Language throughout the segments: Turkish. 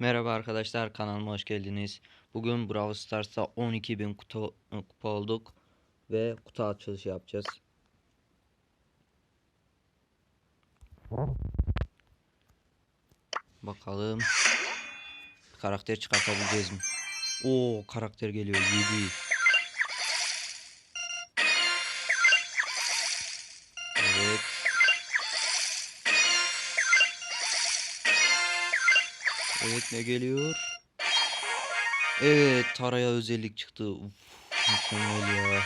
Merhaba arkadaşlar kanalıma hoş geldiniz. Bugün Brawl Stars'ta 12.000 kutu, kupa olduk ve kutu açılışı yapacağız. Bakalım karakter çıkartabileceğiz mi? Oo karakter geliyor 7. Evet ne geliyor? Evet Tara'ya özellik çıktı. Uf, mükemmel ya.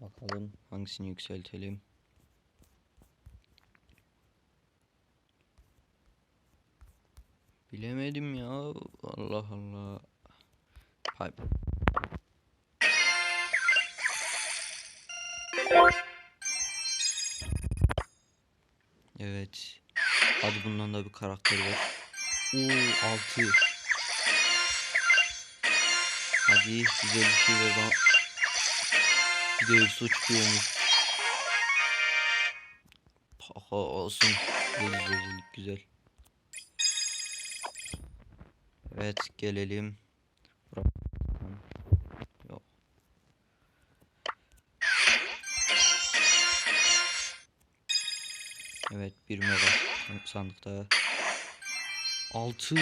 Bakalım hangisini yükseltelim. Bilemedim ya. Allah Allah. Hay. Evet. Hadi bundan da bir karakter var. Oo 6. Hadi güzel bir şey ver bana. Bir de hepsi uçuyormuş. Paha olsun. Güzel güzel. Evet gelelim. Evet bir mega sandıkta. 6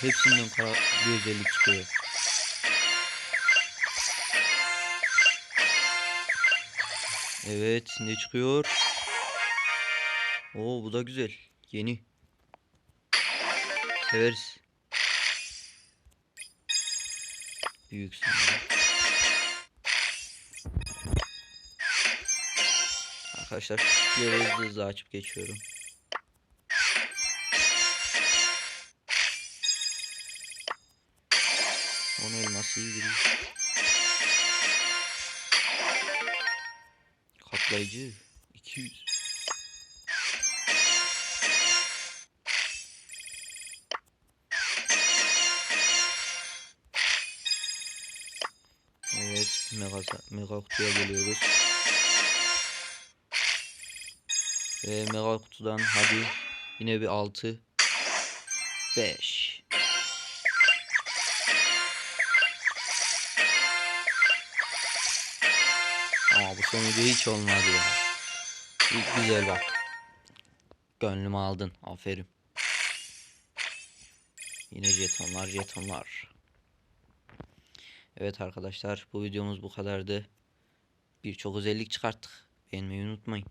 hepsinden bir özellik çıkıyor. Evet ne çıkıyor? Oo bu da güzel. Yeni. Severiz. Büyük sandık. Arkadaşlar küçükleri hızlı hızlı açıp geçiyorum. On elması iyi giriyor. Katlayıcı 200. Evet, mega mega kutuya geliyoruz. Ve mega kutudan hadi yine bir 6 5 Ama bu sonucu hiç olmadı ya. İlk güzel bak. Gönlümü aldın. Aferin. Yine jetonlar jetonlar. Evet arkadaşlar bu videomuz bu kadardı. Birçok özellik çıkarttık. Beğenmeyi unutmayın.